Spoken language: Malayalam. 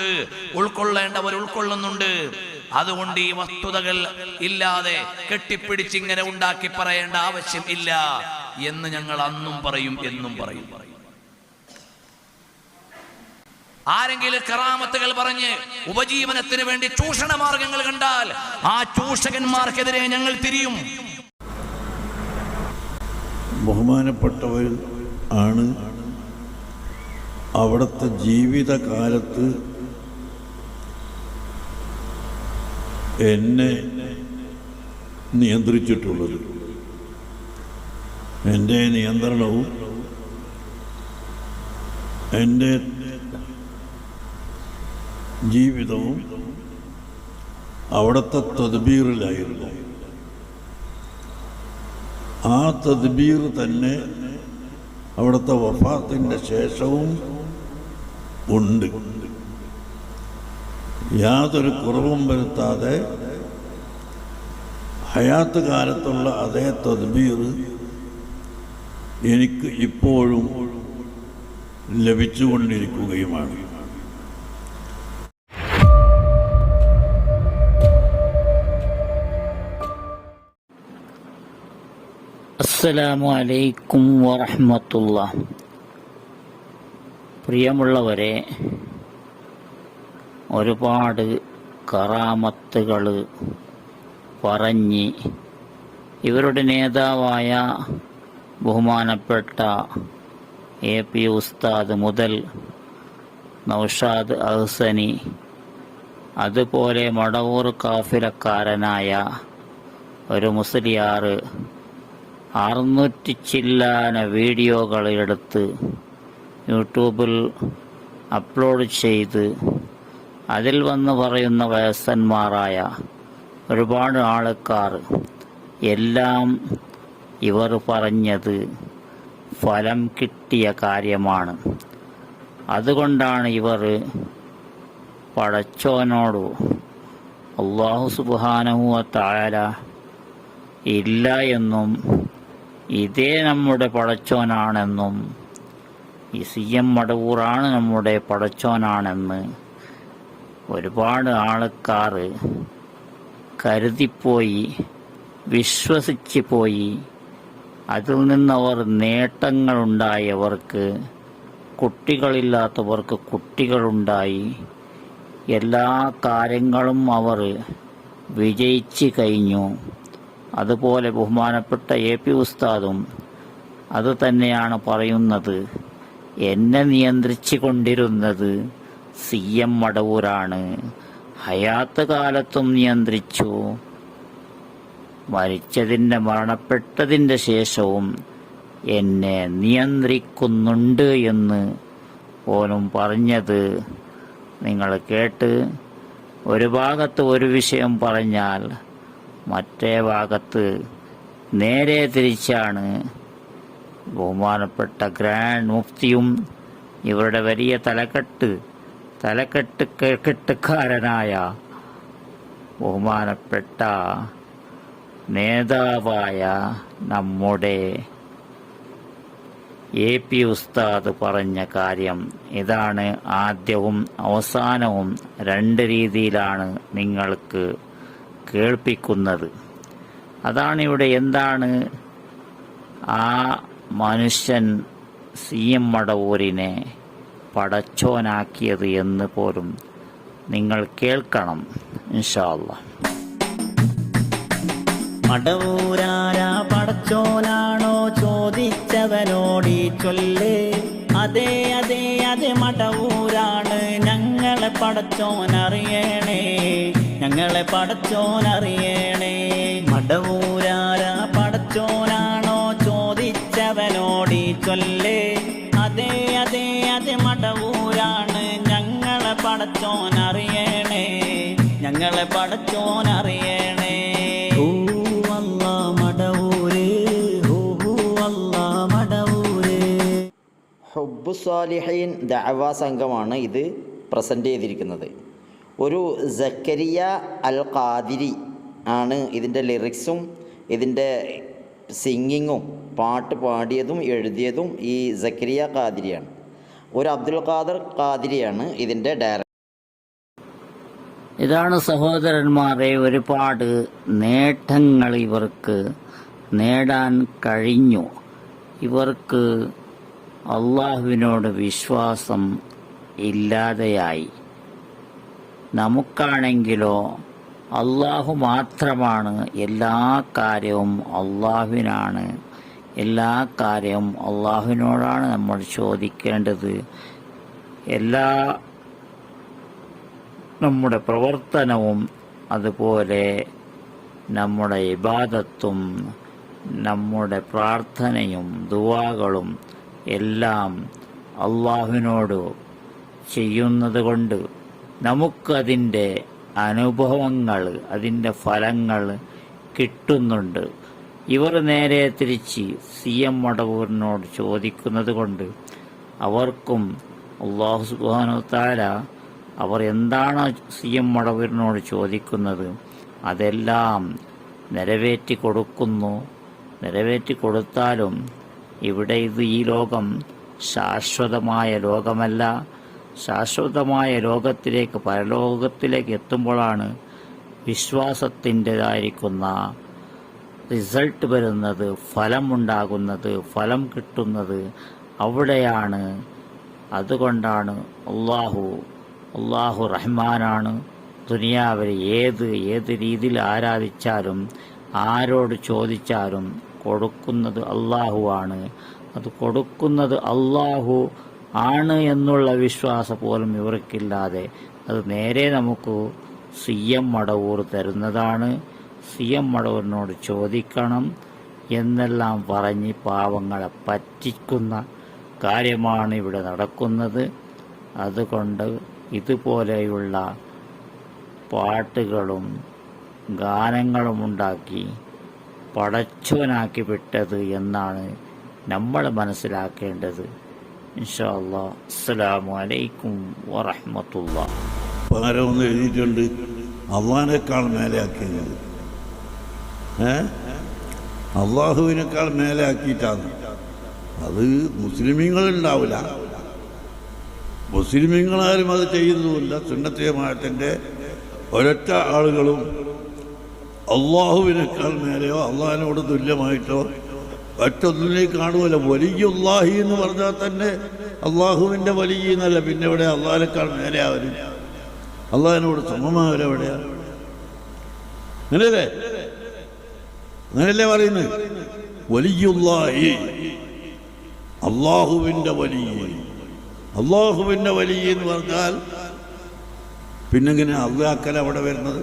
കേൾക്കുന്നുണ്ട് ഉൾക്കൊള്ളേണ്ടവർ ഉൾക്കൊള്ളുന്നുണ്ട്. അതുകൊണ്ട് ഈ വസ്തുതകൾ ഇല്ലാതെ കെട്ടിപ്പിടിച്ച് ഇങ്ങനെ ഉണ്ടാക്കി പറയേണ്ട ആവശ്യം ഇല്ല എന്ന് ഞങ്ങൾ അന്നും പറയും എന്നും പറയും. ആരെങ്കിലും കറാമത്തുകൾ പറഞ്ഞ് ഉപജീവനത്തിന് വേണ്ടി ചൂഷണ മാർഗങ്ങൾ കണ്ടാൽ ആ ചൂഷകന്മാർക്കെതിരെ ഞങ്ങൾ തിരിയും. ബഹുമാനപ്പെട്ടവർ ആണ് അവിടുത്തെ ജീവിതകാലത്ത് എന്നെ നിയന്ത്രിച്ചിട്ടുള്ളത്. എന്റെ നിയന്ത്രണവും എന്റെ ജീവിതവും അവിടുത്തെ തദ്ബീറിലായിരുന്നു. ആ തദ്ബീർ തന്നെ അവിടുത്തെ വഫാത്തിന്റെ ശേഷവും ഉണ്ട്. യാതൊരു കുറവും വരുത്താതെ ഹയാത്ത് കാലത്തുള്ള അതേ തദ്ബീർ എനിക്ക് ഇപ്പോഴും ലഭിച്ചുകൊണ്ടിരിക്കുകയുമാണ്. അസ്സലാമു അലൈക്കും വറഹമത്തുള്ള പ്രിയമുള്ളവരെ ഒരുപാട് കറാമത്തുകൾ പറഞ്ഞ് ഇവരുടെ നേതാവായ ബഹുമാനപ്പെട്ട എ പി ഉസ്താദ് മുതൽ നൌഷാദ് അഹ്സനി അതുപോലെ മടവൂർ കാഫിലക്കാരനായ ഒരു മുസ്ലിയാർ അറുന്നൂറ്റി ചില്ലാന വീഡിയോകൾ എടുത്ത് യൂട്യൂബിൽ അപ്ലോഡ് ചെയ്ത് അതിൽ വന്ന് പറയുന്ന വയസ്സന്മാരായ ഒരുപാട് ആൾക്കാർ എല്ലാം ഇവർ പറഞ്ഞത് ഫലം കിട്ടിയ കാര്യമാണ്. അതുകൊണ്ടാണ് ഇവർ പടച്ചോനോട് അള്ളാഹു സുബാനഹുവ താര ഇല്ല എന്നും ഇതേ നമ്മുടെ പടച്ചോനാണെന്നും ഈ സി എം മടവൂറാണ് നമ്മുടെ പടച്ചോനാണെന്ന് ഒരുപാട് ആൾക്കാർ കരുതിപ്പോയി വിശ്വസിച്ച് പോയി അതിൽ നിന്നവർ നേട്ടങ്ങളുണ്ടായവർക്ക് കുട്ടികളില്ലാത്തവർക്ക് കുട്ടികളുണ്ടായി. എല്ലാ കാര്യങ്ങളും അവർ വിജയിച്ച് കഴിഞ്ഞു. അതുപോലെ ബഹുമാനപ്പെട്ട എ പി ഉസ്താദും അത് തന്നെയാണ് പറയുന്നത്. എന്നെ നിയന്ത്രിച്ചു കൊണ്ടിരുന്നത് സി എം മടവൂരാണ് ഹയാത്ത് കാലത്തും നിയന്ത്രിച്ചു. മരിച്ചതിന്റെ മരണപ്പെട്ടതിന്റെ ശേഷവും എന്നെ നിയന്ത്രിക്കുന്നുണ്ട് എന്ന് പോലും പറഞ്ഞത്. നിങ്ങൾ കേട്ട് ഒരു ഭാഗത്ത് ഒരു വിഷയം പറഞ്ഞാൽ മറ്റേ ഭാഗത്ത് നേരെ തിരിച്ചാണ്. ബഹുമാനപ്പെട്ട ഗ്രാൻഡ് മുഫ്തിയും ഇവരുടെ വലിയ തലക്കെട്ട് തലക്കെട്ട് കെട്ടുകാരനായ ബഹുമാനപ്പെട്ട നേതാവായ നമ്മുടെ എ പി ഉസ്താദ് പറഞ്ഞ കാര്യം ഇതാണ് ആദ്യവും അവസാനവും രണ്ട് രീതിയിലാണ് നിങ്ങൾക്ക് കേൾപ്പിക്കുന്നത്. അതാണ് ഇവിടെ എന്താണ് ആ മനുഷ്യൻ സി എം മടവൂരിനെ പടച്ചോനാക്കിയത് എന്ന് പോലും നിങ്ങൾ കേൾക്കണം ഇൻഷാല്ല മടവൂരാരാ പടച്ചോനാണോ ചോദിച്ചവനോടി ചൊല്ലേ. അതെ അതെ അതെ മടവൂരാണ് ഞങ്ങളെ പടച്ചോനറിയണേ. ഞങ്ങളെ പടച്ചോനറിയണേ. മടവൂരാരാ പടച്ചോനാണോ ചോദിച്ചവനോടി ചൊല്ല്. ഞങ്ങളെ പടച്ചോനറിയണേ ഞങ്ങളെ പടച്ചോനറിയണേ അറിയണേ അല്ലാ മടവൂര്. ഹൂ ഹൂ അല്ലാ മടവൂര്. ഹുബ്ബു സ്വാലിഹീൻ ദഅവ സംഘമാണ് ഇത് പ്രസന്റ് ചെയ്തിരിക്കുന്നത്. ഒരു സക്കരിയ അൽ ഖാദിരി ആണ് ഇതിന്റെ ലിറിക്സും ഇതിന്റെ സിംഗിങ്ങും പാട്ട് പാടിയതും എഴുതിയതും ഈ സക്കരിയ ഖാദിരിയാണ്. ഒരു അബ്ദുൽ ഖാദർ ഖാദിരിയാണ് ഇതിന്റെ ഡയറക്ടർ. ഇതാണ് സഹോദരന്മാരെ ഒരുപാട് നേട്ടങ്ങൾ ഇവർക്ക് നേടാൻ കഴിഞ്ഞു. ഇവർക്ക് അള്ളാഹുവിനോട് വിശ്വാസം ഇല്ലാതെയായി. നമുക്കാണെങ്കിലോ അള്ളാഹു മാത്രമാണ് എല്ലാ കാര്യവും അള്ളാഹുവിനാണ്. എല്ലാ കാര്യവും അള്ളാഹുവിനോടാണ് നമ്മൾ ചോദിക്കേണ്ടത്. എല്ലാ നമ്മുടെ പ്രവർത്തനവും അതുപോലെ നമ്മുടെ ഇബാദത്തും നമ്മുടെ പ്രാർത്ഥനയും ദുവാകളും എല്ലാം അള്ളാഹുവിനോട് ചെയ്യുന്നത് കൊണ്ട് നമുക്കതിന്റെ അനുഭവങ്ങൾ അതിന്റെ ഫലങ്ങൾ കിട്ടുന്നുണ്ട്. ഇവർ നേരെ തിരിച്ച് സി എം മടവൂരിനോട് ചോദിക്കുന്നത് കൊണ്ട് അവർക്കും അള്ളാഹു സുബാനു താര അവർ എന്താണ് സി എം മടവൂരിനോട് ചോദിക്കുന്നത്? അതെല്ലാം നിറവേറ്റി കൊടുക്കുന്നു. നിറവേറ്റി കൊടുത്താലും ഇവിടെ ഇത് ഈ ലോകം ശാശ്വതമായ ലോകമല്ല. ശാശ്വതമായ ലോകത്തിലേക്ക് പരലോകത്തിലേക്ക് എത്തുമ്പോഴാണ് വിശ്വാസത്തിന്റെതായിരിക്കുന്ന റിസൾട്ട് വരുന്നത് ഫലമുണ്ടാകുന്നത് ഫലം കിട്ടുന്നത് അവിടെയാണ്. അതുകൊണ്ടാണ് അള്ളാഹു അള്ളാഹു റഹ്മാനാണ്. ദുനിയാവിൽ ഏത് ഏത് രീതിയിൽ ആരാധിച്ചാലും ആരോട് ചോദിച്ചാലും കൊടുക്കുന്നത് അള്ളാഹുവാണ്. അത് കൊടുക്കുന്നത് അള്ളാഹു ആണ് എന്നുള്ള വിശ്വാസം പോലും ഇവർക്കില്ലാതെ അത് നേരെ നമുക്ക് സി എം മടവൂർ തരുന്നതാണ്. സി എം മടവൂരിനോട് ചോദിക്കണം എന്നെല്ലാം പറഞ്ഞ് പാവങ്ങളെ പറ്റിക്കുന്ന കാര്യമാണ് ഇവിടെ നടക്കുന്നത്. അതുകൊണ്ട് ഇതുപോലെയുള്ള പാട്ടുകളും ഗാനങ്ങളും ഉണ്ടാക്കി പടച്ചവനാക്കി വിട്ടത് എന്നാണ് നമ്മൾ മനസ്സിലാക്കേണ്ടത്. ഇൻഷാ അസ്സലാമു അലൈക്കും വറഹമത്തുള്ള. പകരം എഴുതിയിട്ടുണ്ട്. അള്ളാഹിനേക്കാൾ മേലെയാക്കിയത്. ഏ? അള്ളാഹുവിനേക്കാൾ മേലെയാക്കിയിട്ടാണ്. അത് മുസ്ലിമീങ്ങളുണ്ടാവില്ല മുസ്ലിമീങ്ങളാരും അത് ചെയ്യുന്നതുമില്ല. സുന്നത്തിയമായത്തിന്റെ ഒരൊറ്റ ആളുകളും അള്ളാഹുവിനേക്കാൾ മേലെയോ അള്ളാഹിനോട് തുല്യമായിട്ടോ ഒറ്റൊന്നിനെ കാണുമല്ലോ വലിയുല്ലാഹി എന്ന് പറഞ്ഞാൽ തന്നെ അള്ളാഹുവിന്റെ വലിയ എന്നല്ല. പിന്നെ ഇവിടെ അള്ളാഹിനേക്കാൾ മേലെ അവർ അള്ളാഹിനോട് സമമാവരെവിടെയാണ് അങ്ങനെയല്ലേ? അങ്ങനെയല്ലേ പറയുന്നത്? വലിയുല്ലാഹി അള്ളാഹുവിന്റെ വലിയ അള്ളാഹുവിന്റെ വലിയ എന്ന് പറഞ്ഞാൽ പിന്നെങ്ങനെ അള്ളാഹക്കല അവിടെ വരുന്നത്?